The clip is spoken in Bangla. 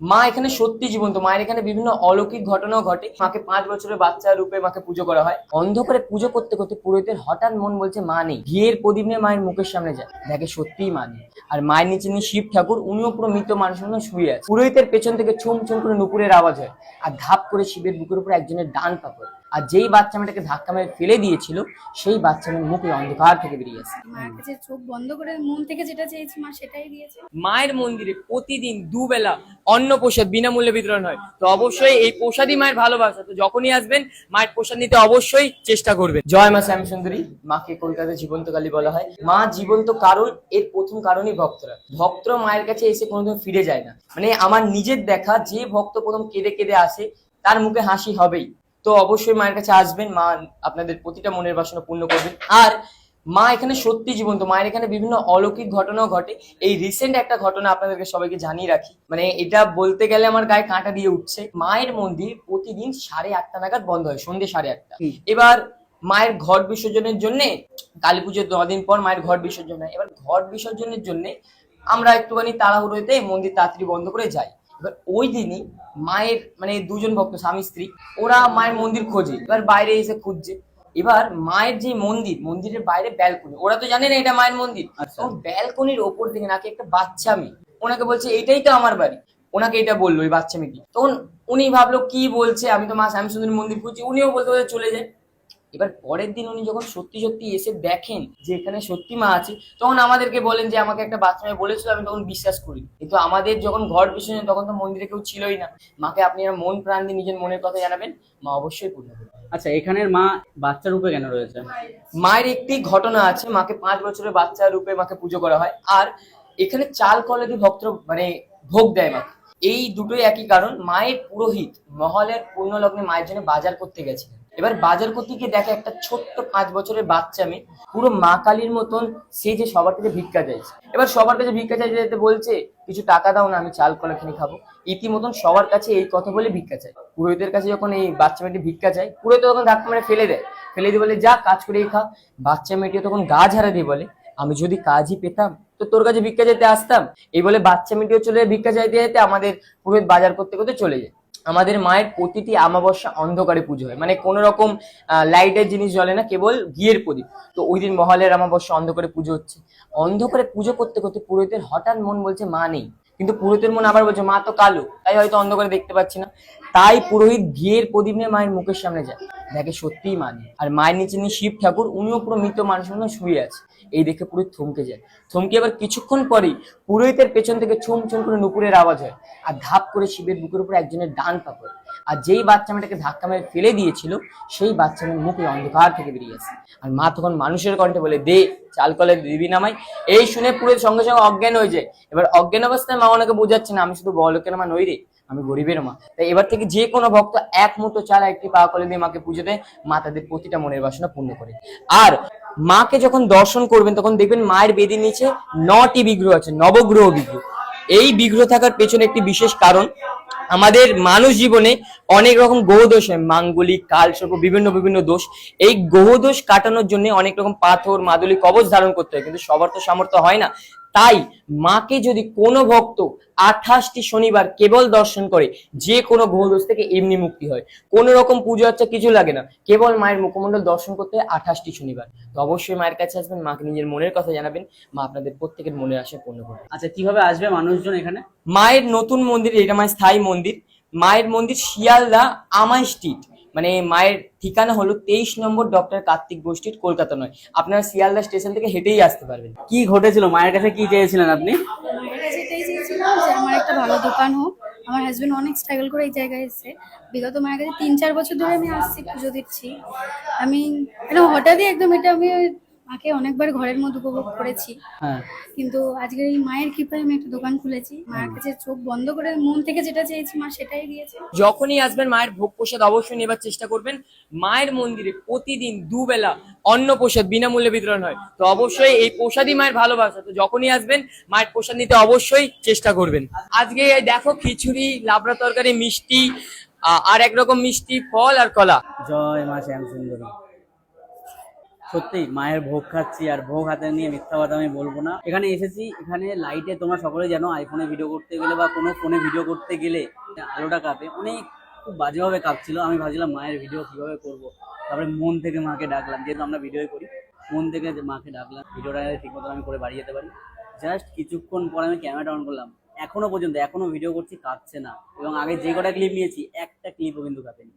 মা এখানে সত্যি জীবন্ত। মায়ের এখানে বিভিন্ন অলৌকিক ঘটনাও ঘটে। মাকে পাঁচ বছরের বাচ্চা রূপে মাকে পুজো করা হয়। অন্ধকারে পুজো করতে করতে পুরোহিতের হঠাৎ মন বলছে, মা নেই। ঘিয়ের প্রদীপ নিয়ে মায়ের মুখের সামনে যায়। দেখে সত্যিই মা নেই। আর মায়ের নিচে নিয়ে শিব ঠাকুর, উনিও পুরো মৃত মানুষের মতো শুয়ে আছে। পুরোহিতের পেছন থেকে ছুম ছুম করে নুপুরের আওয়াজ হয়। আর ধাপ করে শিবের বুকের উপর একজনের ডান পাপড় আর যেই বাচ্চা মেয়েটাকে ধাক্কা মেরে ফেলে দিয়েছিল সেই বাচ্চা মেয়ের মুখে অন্ধকার থেকে বেরিয়ে আসে মায়ের কাছে চোখ বন্ধ করে মন থেকে যেটা চেয়েছি মা সেটাই দিয়েছে। মায়ের মন্দিরে প্রতিদিন দুবেলা অন্ন প্রসাদ বিনামূল্যে বিতরণ হয়। তো অবশ্যই এই প্রসাদই মায়ের ভালোবাসা। তো যখনই আসবেন মায়ের প্রসাদ নিতে অবশ্যই চেষ্টা করবেন। জয় মা শ্যামসুন্দরী মাকে কলকাতা জীবন্ত কালী বলা হয়। মা জীবন্ত কারণ এর প্রথম কারণই ভক্তরা। ভক্তরা মায়ের কাছে এসে কোনোদিন ফিরে যায় না। মানে আমার নিজের দেখা যে ভক্ত প্রথম কেঁদে কেঁদে আসে তার মুখে হাসি হবেই। তো অবশ্যই মায়ের কাছে আসবেন মা আপনাদের প্রতিটা মনের বাসনা পূর্ণ করবেন। আর মা এখানে সত্যি জীবন্ত মায়ের এখানে বিভিন্ন অলৌকিক ঘটনাও ঘটে। এই রিসেন্ট একটা ঘটনা আপনাদেরকে সবাইকে জানিয়ে রাখি। মানে এটা বলতে গেলে আমার গায়ে কাঁটা দিয়ে উঠছে। মায়ের মন্দির প্রতিদিন সাড়ে আটটা নাগাদ বন্ধ হয় সন্ধ্যে সাড়ে আটটা। এবার মায়ের ঘট বিসর্জনের জন্য কালী পুজোর দিন পর মায়ের ঘট বিসর্জন হয়। এবার ঘট বিসর্জনের জন্য আমরা একটুখানি তাড়াহুড়োতে মন্দির তাড়াতাড়ি বন্ধ করে যাই। এবার ওই দিনই মায়ের মানে দুজন ভক্ত স্বামী স্ত্রী ওরা মায়ের মন্দির খোঁজে এবার বাইরে এসে খুঁজছে। এবার মায়ের যে মন্দির মন্দিরের বাইরে ব্যালকনি ওরা তো জানে না এটা মায়ের মন্দির। আচ্ছা। ব্যালকনির ওপর থেকে নাকি একটা বাচ্চা মেয়ে ওনাকে বলছে এটাই তো আমার বাড়ি। ওনাকে এটা বলল ওই বাচ্চা মেয়েটি। তখন উনি ভাবলো কি বলছে? আমি তো মা শ্যামসুন্দরী মন্দির খুঁজছি। উনিও বলতে বলতে চলে যায়। এবার পরের দিন উনি যখন সত্যি সত্যি এসে দেখেন যে এখানে সত্যি মা আছে তখন আমাদেরকে বলেন যে আমাকে একটা বাচ্চা মেয়ে বলেছিল আমি তখন বিশ্বাস করি। কিন্তু আমাদের যখন ঘর বিসর্জন তখন তো মন্দিরে কেউ ছিলই না। মাকে আপনি মন প্রাণ দিয়ে নিজের মনের কথা জানাবেন মা অবশ্যই পূর্ণ করবেন। আচ্ছা এখানের মা বাচ্চা রূপে কেন রয়েছে? মায়ের একটি ঘটনা আছে মাকে পাঁচ বছরের বাচ্চা রূপে মাকে পুজো করা হয়। আর এখানে চাল কলেদি ভক্ত মানে ভোগ দেয় মাকে। এই দুটোই একই কারণ মায়ের পুরোহিত মহলের পূর্ণ লগ্নে মায়ের জন্য বাজার করতে গেছিলেন। এবার বাজার করতে গিয়ে দেখে একটা ছোট্ট পাঁচ বছরের বাচ্চা মেয়ে, পুরো মা কালীর মতন সে যে সবার কাছে ভিক্ষা চাইছে। এবার সবার কাছে ভিক্ষা চাইতে চাইতে বলছে, কিছু টাকা দাও না, আমি চাল, কলা কিনে খাব। ইতিমতন সবার কাছে এই কথা বলে ভিক্ষা চাই পুরোহিতের কাছে যখন এই বাচ্চা মেয়েটি ভিক্ষা চায়, পুরোহিত তখন ধাক্কা মেরে ফেলে দেয়। ফেলে দিয়ে বলে, যা, কাজ করে খা। বাচ্চা মেয়েটিও তখন গা ঝাড়া দিয়ে বলে, আমি যদি কাজই পেতাম, তো তোর কাছে ভিক্ষা চাইতে আসতাম? এই বলে বাচ্চা মেয়েটিও চলে ভিক্ষা চাইতে চাইতে, আমাদের পুরোহিত বাজার করতে করতে চলে যায়। আমাদের মায়ের প্রতিটি আমাবস্যা অন্ধকারে পুজো হয়। মানে কোনো রকম লাইটের জিনিস জ্বলে না, কেবল ঘিয়ের প্রদীপ। তো ওই দিন মহলের আমাবস্যা অন্ধকারে পুজো হচ্ছে। অন্ধকারে পুজো করতে করতে পুরোহিতের হঠাৎ মন বলছে, মা নেই। কিন্তু পুরোহিতের মন আবার বলছে, মা তো কালো। তাই হয়তো অন্ধকারে দেখতে পাচ্ছি না। তাই পুরোহিত ঘিয়ের প্রদীপ নিয়ে মায়ের মুখের সামনে যায়। দেখে সত্যিই মানে। আর মায়ের নিচে নিয়ে শিব ঠাকুর, উনিও পুরো মৃত মানুষের মতো শুয়ে আছে। এই দেখে পুরোহিত থমকে যায়। থমকে আবার কিছুক্ষণ পরেই পুরোহিতের পেছন থেকে ছুম ছুম করে নুপুরের আওয়াজ হয় আর ধাপ করে শিবের বুকের উপর একজনের ডান পাপড়। আর যেই বাচ্চা মেয়েটাকে ধাক্কা মেরে ফেলে দিয়েছিল, সেই বাচ্চা মেয়ের মুখে অন্ধকার থেকে বেরিয়ে আসে। আর মা তখন মানুষের কণ্ঠে বলে, দে, চাল কলে দিবি নামাই। এই শুনে পুরো সঙ্গে সঙ্গে অজ্ঞান হয়ে যায়। এবার অজ্ঞান অবস্থায় মা ওনাকে বোঝাচ্ছে, না, আমি শুধু বড়লোকের মা নই রে। আমি গরিবের মা। তাই এবার থেকে যে কোনো ভক্ত এক মুঠো চাল, একটি পা কলে দিয়ে মাকে পুজো দেয়, মা তাদের প্রতিটা মনের বাসনা পূর্ণ করে। আর মাকে যখন দর্শন করবেন, তখন দেখবেন মায়ের বেদির নিচে নটি বিগ্রহ আছে, নবগ্রহ বিগ্রহ। এই বিগ্রহ থাকার পেছনে একটি বিশেষ কারণ, আমাদের মানুষ জীবনে অনেক রকম গ্রহ দোষ হয়। মাঙ্গলিক, কালসর্প, বিভিন্ন বিভিন্ন দোষ। এই গ্রহ দোষ কাটানোর জন্য অনেক রকম পাথর, মাদুলি, কবচ ধারণ করতে হয়, কিন্তু সবার তো সামর্থ্য হয় না। তাই মাকে যদি কোনো ভক্ত আঠাশটি শনিবার কেবল দর্শন করে যে কোনো গ্রহ দোষ থেকে এমনি মুক্তি হয়। কোনো রকম পুজো আচ্ছা কিছু লাগে না। কেবল মায়ের মুখমণ্ডল দর্শন করতে হয় আঠাশটি শনিবার। তো অবশ্যই মায়ের কাছে আসবেন মাকে নিজের মনের কথা জানাবেন মা আপনাদের প্রত্যেকের মনে আসে পূর্ণ করবে। আচ্ছা কীভাবে আসবে মানুষজন এখানে? মায়ের নতুন মন্দির এটা মায়ের স্থায়ী মন্দির। মায়ের মন্দির শিয়ালদা আমায় স্ট্রিট মানে মায়ের ঠিকানা হলো তেইশ নম্বর ডক্টর কার্তিক গোষ্ঠীর কলকাতা নয়। আপনারা শিয়ালদা স্টেশন থেকে হেঁটেই আসতে পারবেন। কি ঘটেছিল? মায়ের কাছে কি চেয়েছিলেন আপনি? আমার একটা ভালো দোকান হোক। আমার হাজবেন্ড অনেক স্ট্রাগল করে এই জায়গায় এসেছে। বিগত মায়ের কাছে তিন চার বছর ধরে আমি আসছি, পুজো দিচ্ছি। আমি মানে হঠাৎই একদম এটা আমি মাকে অনেকবার ঘরের মধ্যে উপভোগ করেছি। হ্যাঁ। কিন্তু আজকের এই মায়ের কৃপায় আমি একটা দোকান খুলেছি। মায়ের কাছে চোখ বন্ধ করে মন থেকে যেটা চেয়েছি মা সেটাই দিয়েছে। যখনই আসবেন মায়ের ভোগ প্রসাদ অবশ্যই নেবার চেষ্টা করবেন। মায়ের মন্দিরে প্রতিদিন দুবেলা অন্ন প্রসাদ বিনামূল্যে বিতরণ হয়। তো অবশ্যই এই প্রসাদই মায়ের ভালোবাসা। তো যখনই আসবেন মায়ের প্রসাদ নিতে অবশ্যই চেষ্টা করবেন। আজকে দেখো খিচুড়ি লাবড়া তরকারি মিষ্টি আর একরকম মিষ্টি ফল আর কলা। জয় মা শ্যাম সুন্দরী। সত্যি, মায়ের ভোগ খাচ্ছি আর ভোগ হাতে নিয়ে মিথ্যা কথা আমি বলব না। এখানে এসেছি, এখানে লাইটে তোমরা সকলে জানো আইফোনে ভিডিও করতে গেলে বা কোনো ফোনে ভিডিও করতে গেলে আলোটা কাঁপে। অনেক খুব বাজেভাবে কাঁপছিল, আমি ভাবছিলাম মায়ের ভিডিও কীভাবে করব। তারপরে মন থেকে মাকে ডাকলাম, যেহেতু আমরা ভিডিও করি, মন থেকে মাকে ডাকলাম ভিডিওটা ঠিক মতো আমি করে বাড়ি যেতে পারি। জাস্ট কিছুক্ষণ পরে আমি ক্যামেরাটা অন করলাম, এখনও পর্যন্ত, এখনও ভিডিও করছি, কাঁপছে না। এবং আগে যে কটা ক্লিপ নিয়েছি, একটা ক্লিপও কিন্তু কাঁপেনি।